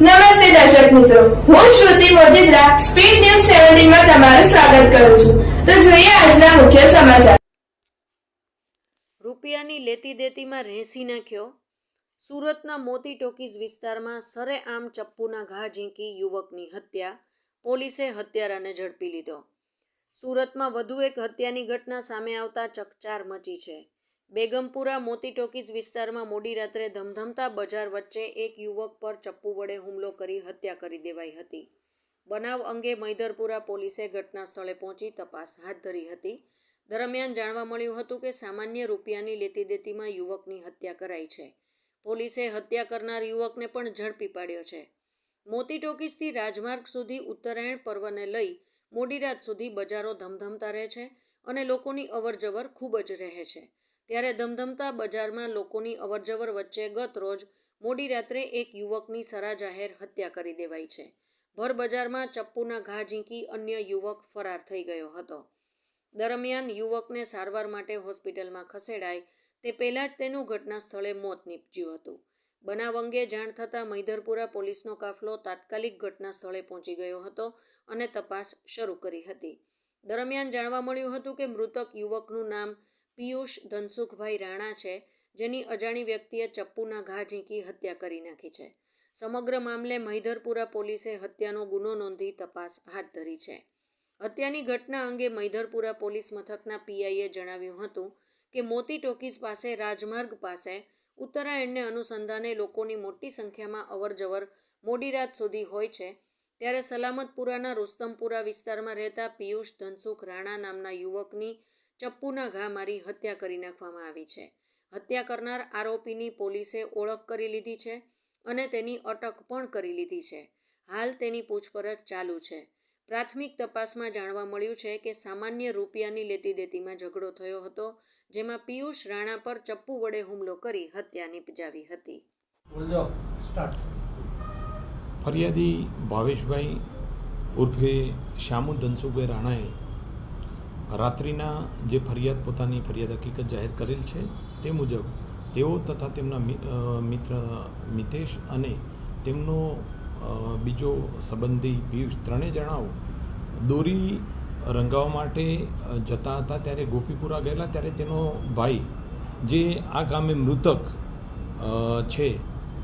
નમસ્તે દર્શક મિત્રો. હું શ્રુતિ મોજીદ્રા સ્પીડ ન્યૂઝ સેવન્ટીનમાં તમારું સ્વાગત કરું છું. તો જોઈએ આજના મુખ્ય સમાચાર. રૂપિયાની લેતી દેતીમાં રેસી નાખ્યો. સુરતના મોતી ટોકીઝ વિસ્તારમાં સરેઆમ ચપ્પુના ઘા ઝીંકી યુવકની હત્યા. પોલીસે હત્યારાને ઝડપી લીધો. સુરતમાં વધુ એક હત્યાની ઘટના સામે આવતા ચકચાર મચી છે. બેગમપુરા મોતી ટોકીઝ વિસ્તારમાં મોડી રાત્રે ધમધમતા બજાર વચ્ચે એક યુવક પર ચપ્પુ વડે હુમલો કરી હત્યા કરી દેવાઈ હતી. બનાવ અંગે મૈદરપુરા પોલીસે ઘટના સ્થળે પહોંચી તપાસ હાથ ધરી હતી. દરમિયાન જાણવા મળ્યું હતું કે સામાન્ય રૂપિયાની લેતી દેતીમાં યુવકની હત્યા કરાઈ છે. પોલીસે હત્યા કરનાર યુવકને પણ ઝડપી પાડ્યો છે. મોતી ટોકીઝથી રાજમાર્ગ સુધી ઉત્તરાયણ પર્વને લઈ મોડી રાત સુધી બજારો ધમધમતા રહે છે અને લોકોની અવરજવર ખૂબ જ રહે છે. ત્યારે ધમધમતા બજારમાં લોકોની અવરજવર વચ્ચે ગત રોજ મોડી રાત્રે એક યુવકની સરા જાહેર હત્યા કરી દેવાઈ છે. ભર બજારમાં ચપ્પુના ઘા ઝીંકી અન્ય યુવક ફરાર થઈ ગયો હતો. દરમિયાન યુવકને સારવાર માટે હોસ્પિટલમાં ખસેડાય તે પહેલાં જ તેનું ઘટના સ્થળે મોત નીપજ્યું હતું. બનાવ અંગે જાણ થતાં મૈધરપુરા પોલીસનો કાફલો તાત્કાલિક ઘટના સ્થળે પહોંચી ગયો હતો અને તપાસ શરૂ કરી હતી. દરમિયાન જાણવા મળ્યું હતું કે મૃતક યુવકનું નામ પિયુષ ધનસુખભાઈ રાણા છે, જેની અજાણી વ્યક્તિએ ચપ્પુના ઘા ઝીંકી હત્યા કરી નાખી છે. સમગ્ર મામલે મૈધરપુરા પોલીસે હત્યાનો ગુનો નોંધી તપાસ હાથ ધરી છે. હત્યાની ઘટના અંગે મૈધરપુરા પોલીસ મથકના પીઆઈએ જણાવ્યું હતું કે મોતી ટોકીઝ પાસે રાજમાર્ગ પાસે ઉત્તરાયણને અનુસંધાને લોકોની મોટી સંખ્યામાં અવરજવર મોડી રાત સુધી હોય છે, ત્યારે સલામતપુરાના રુસ્તમપુરા વિસ્તારમાં રહેતા પિયુષ ધનસુખ રાણા નામના યુવકની ચપ્પુના ઘા મારી હત્યા કરી નાખવામાં આવી છે. હત્યા કરનાર આરોપીની પોલીસે ઓળખ કરી લીધી છે અને તેની અટક પણ કરી લીધી છે. હાલ તેની પૂછપરછ ચાલુ છે. પ્રાથમિક તપાસમાં જાણવા મળ્યું છે કે સામાન્ય રૂપિયાની લેતી દેતીમાં ઝઘડો થયો હતો જેમાં પિયુષ રાણા પર ચપ્પુ વડે હુમલો કરી હત્યા નિપજાવી હતી. ફરિયાદી ભાવેશભાઈ ઉર્ફે શ્યામુ ધનસુભાઈ રાણાએ રાત્રિના જે ફરિયાદ, પોતાની ફરિયાદ હકીકત જાહેર કરેલ છે તે મુજબ તેઓ તથા તેમના મિત્ર મિતેશ અને તેમનો બીજો સંબંધી પિયુષ ત્રણેય જણાઓ દોરી રંગાવવા માટે જતા હતા ત્યારે ગોપીપુરા ગયેલા ત્યારે તેનો ભાઈ જે આ ગામે મૃતક છે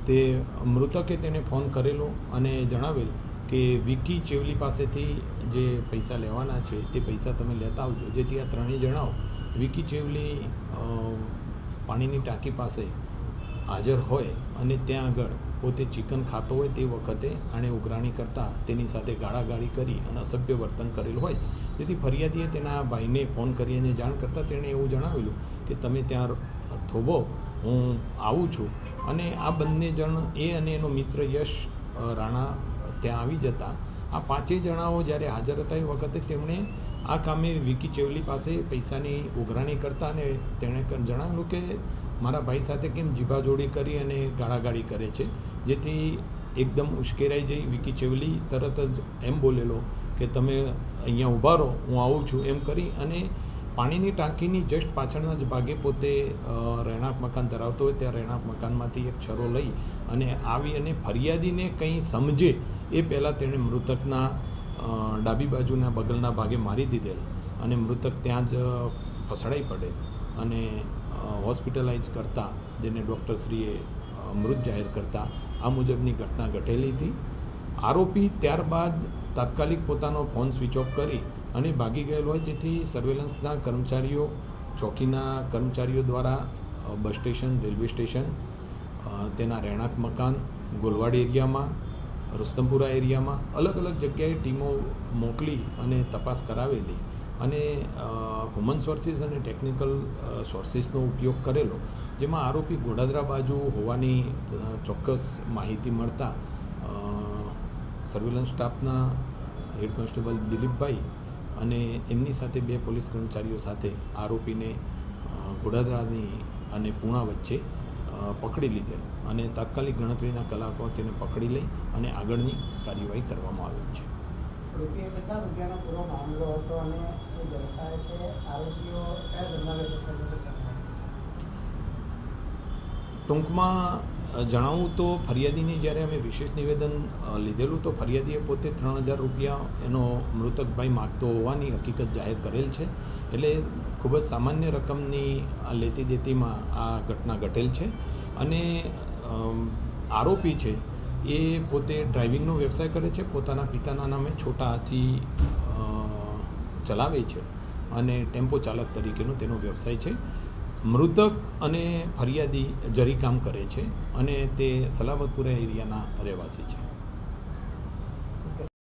તે મૃતકે તેને ફોન કરેલો અને જણાવેલ કે વિકી ચેવલી પાસેથી જે પૈસા લેવાના છે, તે પૈસા તમે લેતા આવજો. જેથી આ ત્રણેય જણાઓ વિકી ચેવલી પાણીની ટાંકી પાસે હાજર હોય અને ત્યાં આગળ પોતે ચિકન ખાતો હોય તે વખતે આણે ઉઘરાણી કરતાં તેની સાથે ગાળાગાળી કરી અને અસભ્ય વર્તન કરેલું હોય. તેથી ફરિયાદીએ તેના ભાઈને ફોન કરી અને જાણ કરતાં તેણે એવું જણાવેલું કે, તમે ત્યાં થોભો, હું આવું છું. અને આ બંને જણ એ અને એનો મિત્ર યશ રાણા ત્યાં આવી જતા આ પાંચેય જણાઓ જ્યારે હાજર હતા એ વખતે તેમણે આ કામે વિકી ચેવલી પાસે પૈસાની ઉઘરાણી કરતા અને તેણે જણાવ્યું કે મારા ભાઈ સાથે કેમ જીભાજોડી કરી અને ગાળાગાળી કરે છે? જેથી એકદમ ઉશ્કેરાઈ જઈ વિકી ચેવલી તરત જ એમ બોલેલો કે તમે અહીંયા ઊભા રહો, હું આવું છું એમ કરી અને પાણીની ટાંકીની જસ્ટ પાછળના જ ભાગે પોતે રહેણાંક મકાન ધરાવતો હોય ત્યાં રહેણાંક મકાનમાંથી એક છરો લઈ અને આવી અને ફરિયાદીને કંઈ સમજે એ પહેલાં તેણે મૃતકના ડાબી બાજુના બગલના ભાગે મારી દીધેલ અને મૃતક ત્યાં જ ફસડાઈ પડે અને હોસ્પિટલાઇઝ કરતાં જેને ડૉક્ટરશ્રીએ મૃત જાહેર કરતા આ મુજબની ઘટના ઘટેલી હતી. આરોપી ત્યારબાદ તાત્કાલિક પોતાનો ફોન સ્વિચ ઓફ કરી અને ભાગી ગયેલો હોય જેથી સર્વેલન્સના કર્મચારીઓ, ચોકીના કર્મચારીઓ દ્વારા બસ સ્ટેશન, રેલવે સ્ટેશન તેના રહેણાંક મકાન, ગોલવાડ એરિયામાં રુસ્તમપુરા એરિયામાં અલગ અલગ જગ્યાએ ટીમો મોકલી અને તપાસ કરાવેલી. અને હ્યુમન સોર્સિસ અને ટેકનિકલ સોર્સિસનો ઉપયોગ કરેલો, જેમાં આરોપી ગોડાદરા બાજુ હોવાની ચોક્કસ માહિતી મળતા સર્વેલન્સ સ્ટાફના હેડ કોન્સ્ટેબલ દિલીપભાઈ અને એમની સાથે બે પોલીસ કર્મચારીઓ સાથે આરોપીને ગોડાદરાની અને પૂણા વચ્ચે પકડી લીધેલ અને તાત્કાલિક ગણતરીના કલાકો તેને પકડી લઈ અને આગળની કાર્યવાહી કરવામાં આવેલ છે. રૂપિયા કેટલા રૂપિયાનો પૂરો મામલો હતો અને એ ઝડપાય છે આરોપીઓ કયા ધંધા વ્યવસાય ટૂંકમાં જણાવું તો ફરિયાદીને જ્યારે અમે વિશેષ નિવેદન લીધેલું તો ફરિયાદીએ પોતે ત્રણ હજાર રૂપિયા એનો મૃતકભાઈ માગતો હોવાની હકીકત જાહેર કરેલ છે. એટલે ખૂબ જ સામાન્ય રકમની આ લેતી દેતીમાં આ ઘટના ઘટેલ છે. અને આરોપી છે એ પોતે ડ્રાઇવિંગનો વ્યવસાય કરે છે. પોતાના પિતાના નામે છોટા હાથી ચલાવે છે અને ટેમ્પો ચાલક તરીકેનો તેનો વ્યવસાય છે. મૃતક અને ફરિયાદી જરીકામ કરે છે અને તે સલામતપુરા એરિયાના રહેવાસી છે.